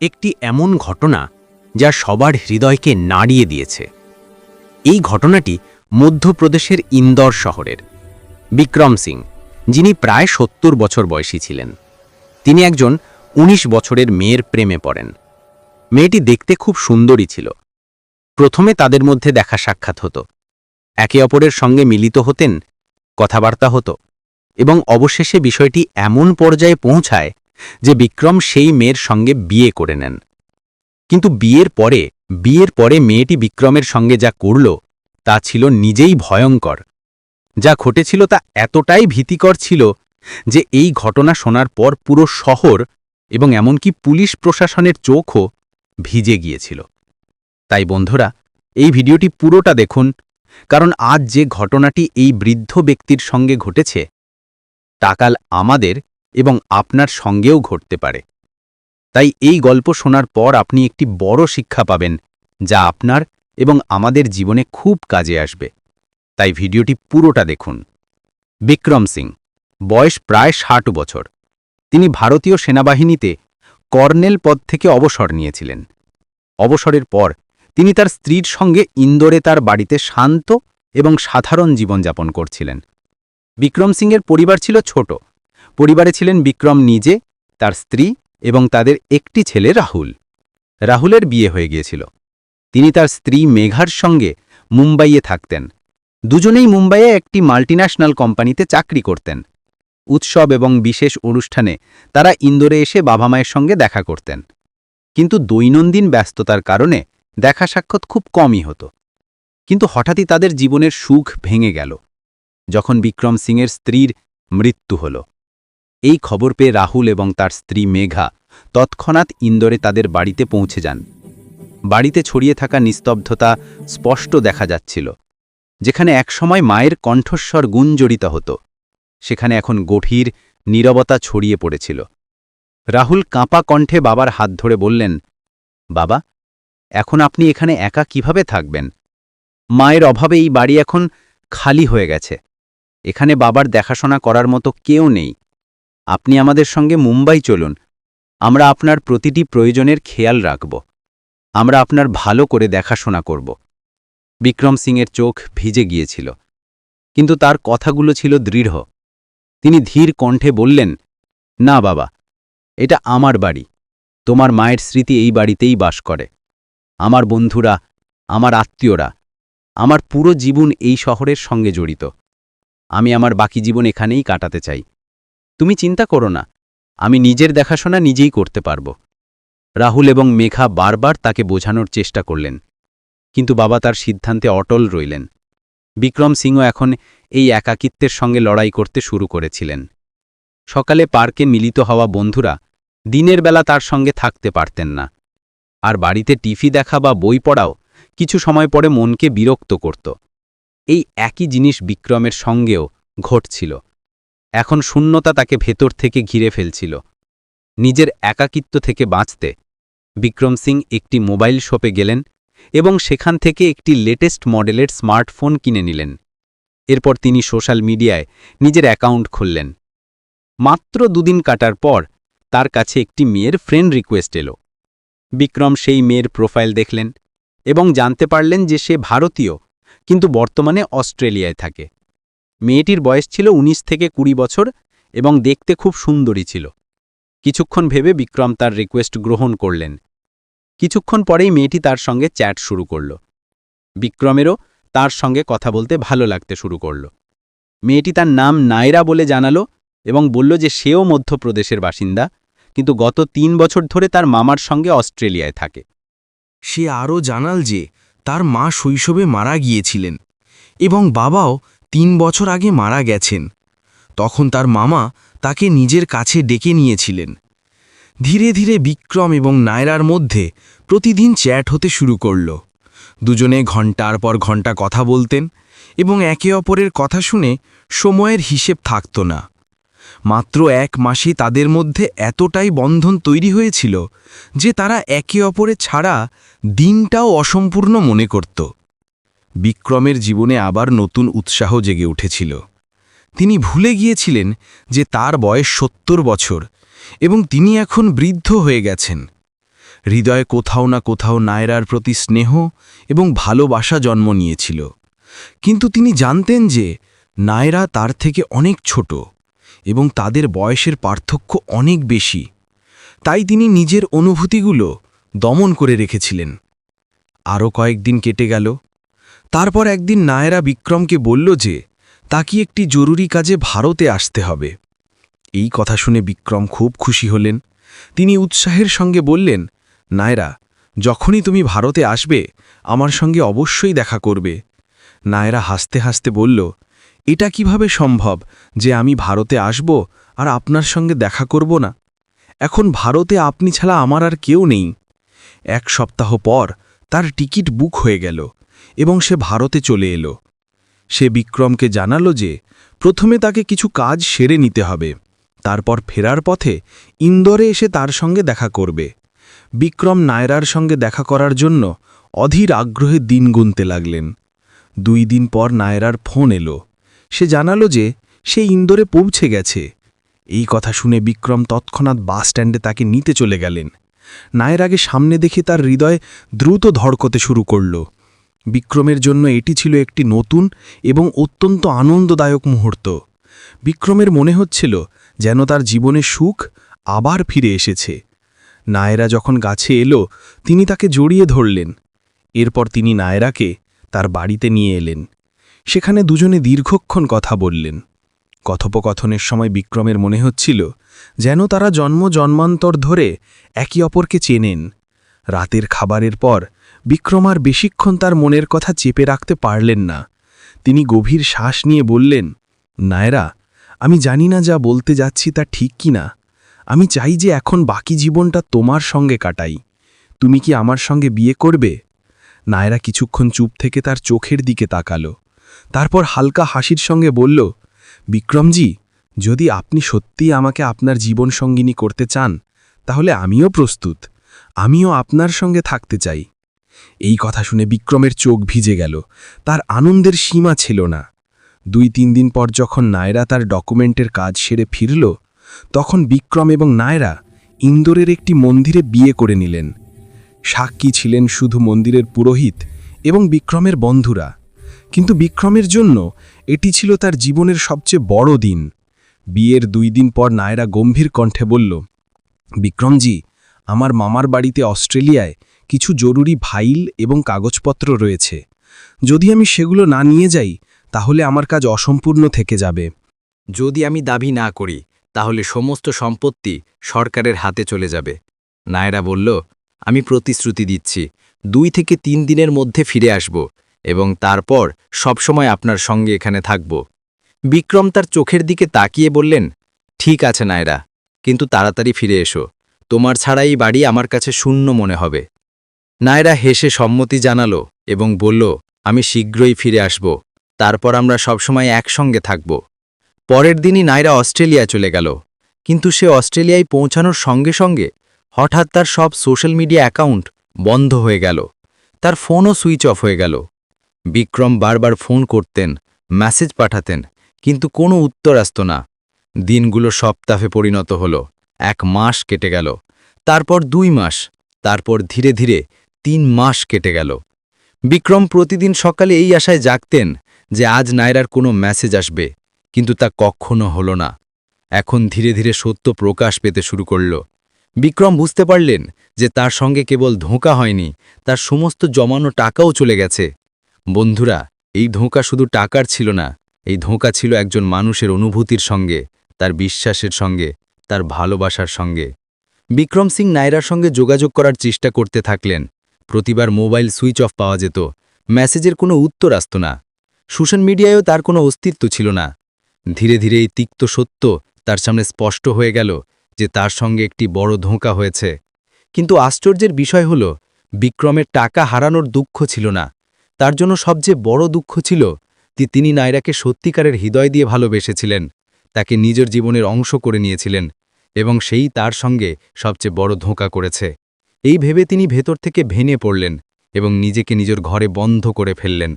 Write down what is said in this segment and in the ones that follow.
একটি এমন ঘটনা যা সবার হৃদয়কে নাড়িয়ে দিয়েছে। এই ঘটনাটি মধ্যপ্রদেশের ইন্দোর শহরের। বিক্রম সিং, যিনি প্রায় সত্তর বছর বয়সী ছিলেন। তিনি একজন ১৯ বছরের মেয়ের প্রেমে পড়েন। মেয়েটি দেখতে খুব সুন্দরী ছিল। প্রথমে তাদের মধ্যে দেখা সাক্ষাৎ হতো। একে অপরের সঙ্গে মিলিত হতেন, কথাবার্তা হতো এবং অবশেষে বিষয়টি এমন পর্যায়ে পৌঁছায় যে বিক্রম সেই মেয়ের সঙ্গে বিয়ে করে নেন। কিন্তু বিয়ের পরে বিয়ের পরে মেয়েটি বিক্রমের সঙ্গে যা করল, তা ছিল নিজেই ভয়ঙ্কর। যা ঘটেছিল তা এতটাই ভীতিকর ছিল যে এই ঘটনা শোনার পর পুরো শহর এবং এমনকি পুলিশ প্রশাসনের চোখও ভিজে গিয়েছিল। তাই বন্ধুরা, এই ভিডিওটি পুরোটা দেখুন, কারণ আজ যে ঘটনাটি এই বৃদ্ধ ব্যক্তির সঙ্গে ঘটেছে টাকাল আমাদের এবং আপনার সঙ্গেও ঘটতে পারে। তাই এই গল্প শোনার পর আপনি একটি বড় শিক্ষা পাবেন, যা আপনার এবং আমাদের জীবনে খুব কাজে আসবে। তাই ভিডিওটি পুরোটা দেখুন। বিক্রম সিং, বয়স প্রায় ষাট বছর। তিনি ভারতীয় সেনাবাহিনীতে কর্নেল পদ থেকে অবসর নিয়েছিলেন। অবসরের পর তিনি তার স্ত্রীর সঙ্গে ইন্দোরে তার বাড়িতে শান্ত এবং সাধারণ জীবনযাপন করছিলেন। বিক্রম সিংয়ের পরিবার ছিল ছোট। পরিবারে ছিলেন বিক্রম নিজে, তার স্ত্রী এবং তাদের একটি ছেলে রাহুল। রাহুলের বিয়ে হয়ে গিয়েছিল। তিনি তার স্ত্রী মেঘার সঙ্গে মুম্বাইয়ে থাকতেন। দুজনেই মুম্বাইয়ে একটি মাল্টিন্যাশনাল কোম্পানিতে চাকরি করতেন। উৎসব এবং বিশেষ অনুষ্ঠানে তারা ইন্দোরে এসে বাবা মায়ের সঙ্গে দেখা করতেন। কিন্তু দৈনন্দিন ব্যস্ততার কারণে দেখা সাক্ষাৎ খুব কমই হতো। কিন্তু হঠাৎই তাদের জীবনের সুখ ভেঙে গেল। যখন বিক্রম সিংয়ের স্ত্রীর মৃত্যু হল। এই খবর পেয়ে রাহুল এবং তার স্ত্রী মেঘা তৎক্ষণাৎ ইন্দোরে তাদের বাড়িতে পৌঁছে যান। বাড়িতে ছড়িয়ে থাকা নিস্তব্ধতা স্পষ্ট দেখা যাচ্ছিল। যেখানে একসময় মায়ের কণ্ঠস্বর গুঞ্জরিত হতো। সেখানে এখন গভীর নীরবতা ছড়িয়ে পড়েছিল। রাহুল কাঁপা কণ্ঠে বাবার হাত ধরে বললেন, বাবা, এখন আপনি এখানে একা কীভাবে থাকবেন? মায়ের অভাবে এই বাড়ি এখন খালি হয়ে গেছে। এখানে বাবার দেখাশোনা করার মতো কেউ নেই। আপনি আমাদের সঙ্গে মুম্বাই চলুন। আমরা আপনার প্রতিটি প্রয়োজনের খেয়াল রাখব। আমরা আপনার ভালো করে দেখাশোনা করব। বিক্রম সিংয়ের চোখ ভিজে গিয়েছিল। কিন্তু তার কথাগুলো ছিল দৃঢ়। তিনি ধীর কণ্ঠে বললেন, না বাবা, এটা আমার বাড়ি। তোমার মায়ের স্মৃতি এই বাড়িতেই বাস করে। আমার বন্ধুরা, আমার আত্মীয়রা, আমার পুরো জীবন এই শহরের সঙ্গে জড়িত। আমি আমার বাকি জীবন এখানেই কাটাতে চাই। তুমি চিন্তা করো না, আমি নিজের দেখাশোনা নিজেই করতে পারব। রাহুল এবং মেঘা বারবার তাকে বোঝানোর চেষ্টা করলেন, কিন্তু বাবা তার সিদ্ধান্তে অটল রইলেন। বিক্রম সিংও এখন এই একাকিত্বের সঙ্গে লড়াই করতে শুরু করেছিলেন। সকালে পার্কে মিলিত হওয়া বন্ধুরা দিনের বেলা তার সঙ্গে থাকতে পারতেন না, আর বাড়িতে টিভি দেখা বা বই পড়াও কিছু সময় পরে মনকে বিরক্ত করত। এই একই জিনিস বিক্রমের সঙ্গেও ঘটছিল। এখন শূন্যতা তাকে ভেতর থেকে ঘিরে ফেলছিল। নিজের একাকিত্ব থেকে বাঁচতে বিক্রম সিং একটি মোবাইল শপে গেলেন এবং সেখান থেকে একটি লেটেস্ট মডেলের স্মার্টফোন কিনে নিলেন। এরপর তিনি সোশ্যাল মিডিয়ায় নিজের অ্যাকাউন্ট খুললেন। মাত্র দুদিন কাটার পর তার কাছে একটি মেয়ের ফ্রেন্ড রিকোয়েস্ট এলো। বিক্রম সেই মেয়ের প্রোফাইল দেখলেন এবং জানতে পারলেন যে সে ভারতীয়, কিন্তু বর্তমানে অস্ট্রেলিয়ায় থাকে। মেয়েটির বয়স ছিল ১৯ থেকে কুড়ি বছর এবং দেখতে খুব সুন্দরী ছিল। কিছুক্ষণ ভেবে বিক্রম তার রিকোয়েস্ট গ্রহণ করলেন। কিছুক্ষণ পরেই মেয়েটি তার সঙ্গে চ্যাট শুরু করল। বিক্রমেরও তার সঙ্গে কথা বলতে ভালো লাগতে শুরু করল। মেয়েটি তার নাম নায়রা বলে জানালো এবং বলল যে সেও মধ্যপ্রদেশের বাসিন্দা, কিন্তু গত তিন বছর ধরে তার মামার সঙ্গে অস্ট্রেলিয়ায় থাকে। সে আরও জানাল যে তার মা শৈশবে মারা গিয়েছিলেন এবং বাবাও তিন বছর আগে মারা গেছেন। তখন তার মামা তাকে নিজের কাছে ডেকে নিয়েছিলেন। ধীরে ধীরে বিক্রম এবং নায়রার মধ্যে প্রতিদিন চ্যাট হতে শুরু করল। দুজনে ঘণ্টার পর ঘণ্টা কথা বলতেন এবং একে অপরের কথা শুনে সময়ের হিসেব থাকত না। মাত্র এক মাসে তাদের মধ্যে এতটাই বন্ধন তৈরি হয়েছিল যে তারা একে অপরে ছাড়া দিনটাও অসম্পূর্ণ মনে করত। বিক্রমের জীবনে আবার নতুন উৎসাহ জেগে উঠেছিল। তিনি ভুলে গিয়েছিলেন যে তার বয়স সত্তর বছর এবং তিনি এখন বৃদ্ধ হয়ে গেছেন। হৃদয়ে কোথাও না কোথাও নায়রার প্রতি স্নেহ এবং ভালোবাসা জন্ম নিয়েছিল। কিন্তু তিনি জানতেন যে নায়রা তার থেকে অনেক ছোট এবং তাদের বয়সের পার্থক্য অনেক বেশি। তাই তিনি নিজের অনুভূতিগুলো দমন করে রেখেছিলেন। আরও কয়েকদিন কেটে গেল। তারপর একদিন নায়রা বিক্রমকে বলল যে, তাকে একটি জরুরি কাজে ভারতে আসতে হবে। এই কথা শুনে বিক্রম খুব খুশি হলেন। তিনি উৎসাহের সঙ্গে বললেন, নায়রা, যখনই তুমি ভারতে আসবে, আমার সঙ্গে অবশ্যই দেখা করবে। নায়রা হাসতে হাসতে বলল, এটা কীভাবে সম্ভব যে আমি ভারতে আসব আর আপনার সঙ্গে দেখা করব না? এখন ভারতে আপনি ছাড়া আমার আর কেউ নেই। এক সপ্তাহ পর তার টিকিট বুক হয়ে গেল। এবং সে ভারতে চলে এলো। সে বিক্রমকে জানালো যে, প্রথমে তাকে কিছু কাজ সেরে নিতে হবে। তারপর ফেরার পথে ইন্দোরে এসে তার সঙ্গে দেখা করবে। বিক্রম নায়রার সঙ্গে দেখা করার জন্য অধীর আগ্রহে দিন গুনতে লাগলেন। দুই দিন পর নায়রার ফোন এলো। সে জানালো যে, সে ইন্দোরে পৌঁছে গেছে। এই কথা শুনে বিক্রম তৎক্ষণাৎ বাস স্ট্যান্ডে তাকে নিতে চলে গেলেন। নায়রাকে সামনে দেখে তার হৃদয় দ্রুত ধড়কতে শুরু করল। বিক্রমের জন্য এটি ছিল একটি নতুন এবং অত্যন্ত আনন্দদায়ক মুহূর্ত। বিক্রমের মনে হচ্ছিল যেন তার জীবনে সুখ আবার ফিরে এসেছে। নায়রা যখন গাছে এলো, তিনি তাকে জড়িয়ে ধরলেন। এরপর তিনি নায়রাকে তার বাড়িতে নিয়ে এলেন। সেখানে দুজনে দীর্ঘক্ষণ কথা বললেন। কথোপকথনের সময় বিক্রমের মনে হচ্ছিল যেন তারা জন্ম জন্মান্তর ধরে একে অপরকে চেনেন। রাতের খাবারের পর বিক্রম আর বেশিক্ষণ তার মনের কথা চেপে রাখতে পারলেন না। তিনি গভীর শ্বাস নিয়ে বললেন, নায়রা, আমি জানি না যা বলতে যাচ্ছি তা ঠিক কি না। আমি চাই যে এখন বাকি জীবনটা তোমার সঙ্গে কাটাই। তুমি কি আমার সঙ্গে বিয়ে করবে? নায়রা কিছুক্ষণ চুপ থেকে তার চোখের দিকে তাকালো। তারপর হালকা হাসির সঙ্গে বলল, বিক্রমজি, যদি আপনি সত্যিই আমাকে আপনার জীবন সঙ্গিনী করতে চান, তাহলে আমিও প্রস্তুত। আমিও আপনার সঙ্গে থাকতে চাই। এই কথা শুনে বিক্রমের চোখ ভিজে গেল। তার আনন্দের সীমা ছিল না। দুই তিন দিন পর যখন নায়রা তার ডকুমেন্টের কাজ সেরে ফিরল, তখন বিক্রম এবং নায়রা ইন্দোরের একটি মন্দিরে বিয়ে করে নিলেন। সাক্ষী ছিলেন শুধু মন্দিরের পুরোহিত এবং বিক্রমের বন্ধুরা। কিন্তু বিক্রমের জন্য এটি ছিল তার জীবনের সবচেয়ে বড় দিন। বিয়ের দুই দিন পর নায়রা গম্ভীর কণ্ঠে বলল, বিক্রমজি, আমার মামার বাড়িতে অস্ট্রেলিয়ায় কিছু জরুরি ফাইল এবং কাগজপত্র রয়েছে। যদি আমি সেগুলো না নিয়ে যাই, তাহলে আমার কাজ অসম্পূর্ণ থেকে যাবে। যদি আমি দাবি না করি, তাহলে সমস্ত সম্পত্তি সরকারের হাতে চলে যাবে। নায়রা বলল, আমি প্রতিশ্রুতি দিচ্ছি, দুই থেকে তিন দিনের মধ্যে ফিরে আসব এবং তারপর সবসময় আপনার সঙ্গে এখানে থাকব। বিক্রম তার চোখের দিকে তাকিয়ে বললেন, ঠিক আছে, নায়রা, কিন্তু তাড়াতাড়ি ফিরে এসো। তোমার ছাড়া এই বাড়ি আমার কাছে শূন্য মনে হবে। নায়রা হেসে সম্মতি জানালো এবং বলল, আমি শীঘ্রই ফিরে আসব। তারপর আমরা সবসময় একসঙ্গে থাকব। পরের দিনই নায়রা অস্ট্রেলিয়া চলে গেল। কিন্তু সে অস্ট্রেলিয়ায় পৌঁছানোর সঙ্গে সঙ্গে হঠাৎ তার সব সোশ্যাল মিডিয়া অ্যাকাউন্ট বন্ধ হয়ে গেল। তার ফোনও সুইচ অফ হয়ে গেল। বিক্রম বারবার ফোন করতেন, মেসেজ পাঠাতেন, কিন্তু কোনো উত্তর আসত না। দিনগুলো সপ্তাহে পরিণত হল। এক মাস কেটে গেল। তারপর দুই মাস। তারপর ধীরে ধীরে তিন মাস কেটে গেল। বিক্রম প্রতিদিন সকালে এই আশায় জাগতেন যে আজ নায়রার কোনো মেসেজ আসবে, কিন্তু তা কখনো হল না। এখন ধীরে ধীরে সত্য প্রকাশ পেতে শুরু করল। বিক্রম বুঝতে পারলেন যে তার সঙ্গে কেবল ধোঁকা হয়নি, তার সমস্ত জমানো টাকাও চলে গেছে। বন্ধুরা, এই ধোঁকা শুধু টাকার ছিল না, এই ধোঁকা ছিল একজন মানুষের অনুভূতির সঙ্গে, তার বিশ্বাসের সঙ্গে, তার ভালোবাসার সঙ্গে। বিক্রম সিং নায়রার সঙ্গে যোগাযোগ করার চেষ্টা করতে থাকলেন প্রতিবার মোবাইল সুইচ অফ পাওয়া যেত। মেসেজের কোনো উত্তর আসত না। সোশ্যাল মিডিয়ায়ও তার কোনো অস্তিত্ব ছিল না। ধীরে ধীরে এই তিক্ত সত্য তার সামনে স্পষ্ট হয়ে গেল যে তার সঙ্গে একটি বড় ধোঁকা হয়েছে। কিন্তু আশ্চর্যের বিষয় হল, বিক্রমের টাকা হারানোর দুঃখ ছিল না। তার জন্য সবচেয়ে বড় দুঃখ ছিল যে তিনি নায়রাকে সত্যিকারের হৃদয় দিয়ে ভালোবেসেছিলেন, তাকে নিজের জীবনের অংশ করে নিয়েছিলেন এবং সেই তার সঙ্গে সবচেয়ে বড় ধোঁকা করেছে। এই ভেবে তিনি ভেতর থেকে ভেঙে পড়লেন এবং নিজেকে নিজের ঘরে বন্ধ করে ফেললেন।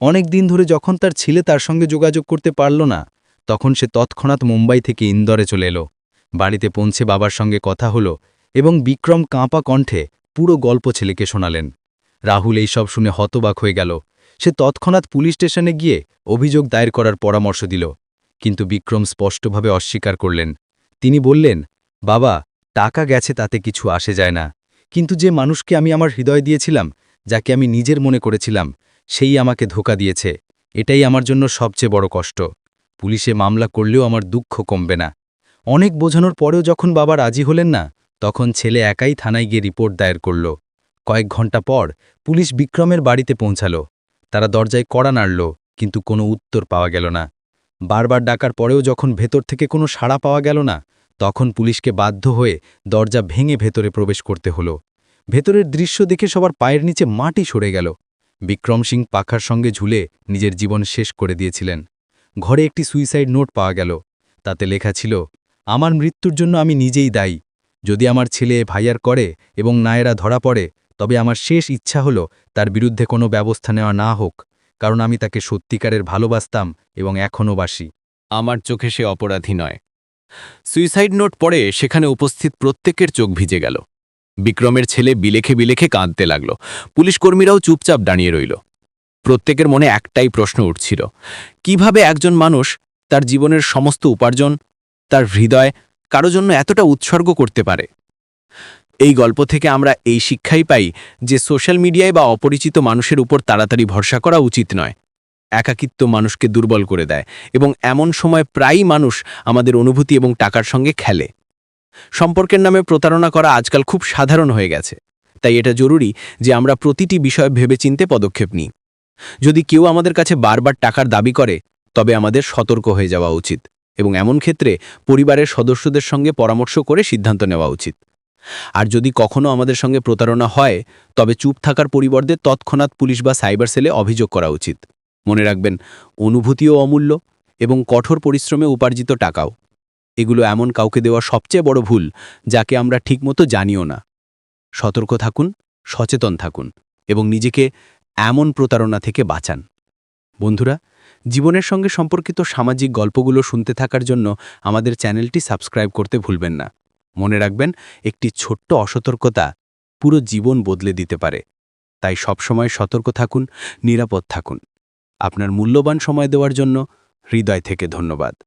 অনেক দিন ধরে যখন তার ছেলে তার সঙ্গে যোগাযোগ করতে পারল না, তখন সে তৎক্ষণাৎ মুম্বাই থেকে ইন্দোরে চলে এলো। বাড়িতে পৌঁছে বাবার সঙ্গে কথা হলো এবং বিক্রম কাঁপা কণ্ঠে পুরো গল্প ছেলেকে শোনালেন। রাহুল এইসব শুনে হতবাক হয়ে গেল। সে তৎক্ষণাৎ পুলিশ স্টেশনে গিয়ে অভিযোগ দায়ের করার পরামর্শ দিল। কিন্তু বিক্রম স্পষ্টভাবে অস্বীকার করলেন। তিনি বললেন, বাবা, টাকা গেছে তাতে কিছু আসে যায় না। কিন্তু যে মানুষকে আমি আমার হৃদয় দিয়েছিলাম, যাকে আমি নিজের মনে করেছিলাম, সেই আমাকে ধোকা দিয়েছে। এটাই আমার জন্য সবচেয়ে বড় কষ্ট। পুলিশে মামলা করলেও আমার দুঃখ কমবে না। অনেক বোঝানোর পরেও যখন বাবা রাজি হলেন না, তখন ছেলে একাই থানায় গিয়ে রিপোর্ট দায়ের করল। কয়েক ঘণ্টা পর পুলিশ বিক্রমের বাড়িতে পৌঁছাল। তারা দরজায় কড়া নাড়ল, কিন্তু কোনো উত্তর পাওয়া গেল না। বারবার ডাকার পরেও যখন ভেতর থেকে কোনো সাড়া পাওয়া গেল না তখন পুলিশকে বাধ্য হয়ে দরজা ভেঙে ভেতরে প্রবেশ করতে হলো। ভেতরের দৃশ্য দেখে সবার পায়ের নিচে মাটি সরে গেল। বিক্রম সিং পাখার সঙ্গে ঝুলে নিজের জীবন শেষ করে দিয়েছিলেন। ঘরে একটি সুইসাইড নোট পাওয়া গেল। তাতে লেখা ছিল, আমার মৃত্যুর জন্য আমি নিজেই দায়ী। যদি আমার ছেলে ভাইয়ার করে এবং নায়েরা ধরা পড়ে, তবে আমার শেষ ইচ্ছা হলো তার বিরুদ্ধে কোনো ব্যবস্থা নেওয়া না হোক, কারণ আমি তাকে সত্যিকারের ভালোবাসতাম এবং এখনও বাসি। আমার চোখে সে অপরাধী নয়। সুইসাইড নোট পড়ে সেখানে উপস্থিত প্রত্যেকের চোখ ভিজে গেল। বিক্রমের ছেলে বিলেখে বিলেখে কাঁদতে লাগল। পুলিশকর্মীরাও চুপচাপ দাঁড়িয়ে রইল। প্রত্যেকের মনে একটাই প্রশ্ন উঠছিল। কীভাবে একজন মানুষ তার জীবনের সমস্ত উপার্জন, তার হৃদয় কারও জন্য এতটা উৎসর্গ করতে পারে? এই গল্প থেকে আমরা এই শিক্ষাই পাই যে সোশ্যাল মিডিয়ায় বা অপরিচিত মানুষের উপর তাড়াতাড়ি ভরসা করা উচিত নয়। একাকিত্ব মানুষকে দুর্বল করে দেয় এবং এমন সময় প্রায়ই মানুষ আমাদের অনুভূতি এবং টাকার সঙ্গে খেলে। সম্পর্কের নামে প্রতারণা করা আজকাল খুব সাধারণ হয়ে গেছে। তাই এটা জরুরি যে আমরা প্রতিটি বিষয় ভেবেচিন্তে পদক্ষেপ নিই। যদি কেউ আমাদের কাছে বারবার টাকার দাবি করে, তবে আমাদের সতর্ক হয়ে যাওয়া উচিত এবং এমন ক্ষেত্রে পরিবারের সদস্যদের সঙ্গে পরামর্শ করে সিদ্ধান্ত নেওয়া উচিত। আর যদি কখনো আমাদের সঙ্গে প্রতারণা হয়, তবে চুপ থাকার পরিবর্তে তৎক্ষণাৎ পুলিশ বা সাইবার সেলে অভিযোগ করা উচিত। মনে রাখবেন অনুভূতিও অমূল্য এবং কঠোর পরিশ্রমে উপার্জিত টাকাও। এগুলো এমন কাউকে দেওয়া সবচেয়ে বড় ভুল, যাকে আমরা ঠিকমতো জানিও না। সতর্ক থাকুন, সচেতন থাকুন এবং নিজেকে এমন প্রতারণা থেকে বাঁচান। বন্ধুরা, জীবনের সঙ্গে সম্পর্কিত সামাজিক গল্পগুলো শুনতে থাকার জন্য আমাদের চ্যানেলটি সাবস্ক্রাইব করতে ভুলবেন না। মনে রাখবেন, একটি ছোট্ট অসতর্কতা পুরো জীবন বদলে দিতে পারে। তাই সবসময় সতর্ক থাকুন, নিরাপদ থাকুন। আপনার মূল্যবান সময় দেওয়ার জন্য হৃদয় থেকে ধন্যবাদ।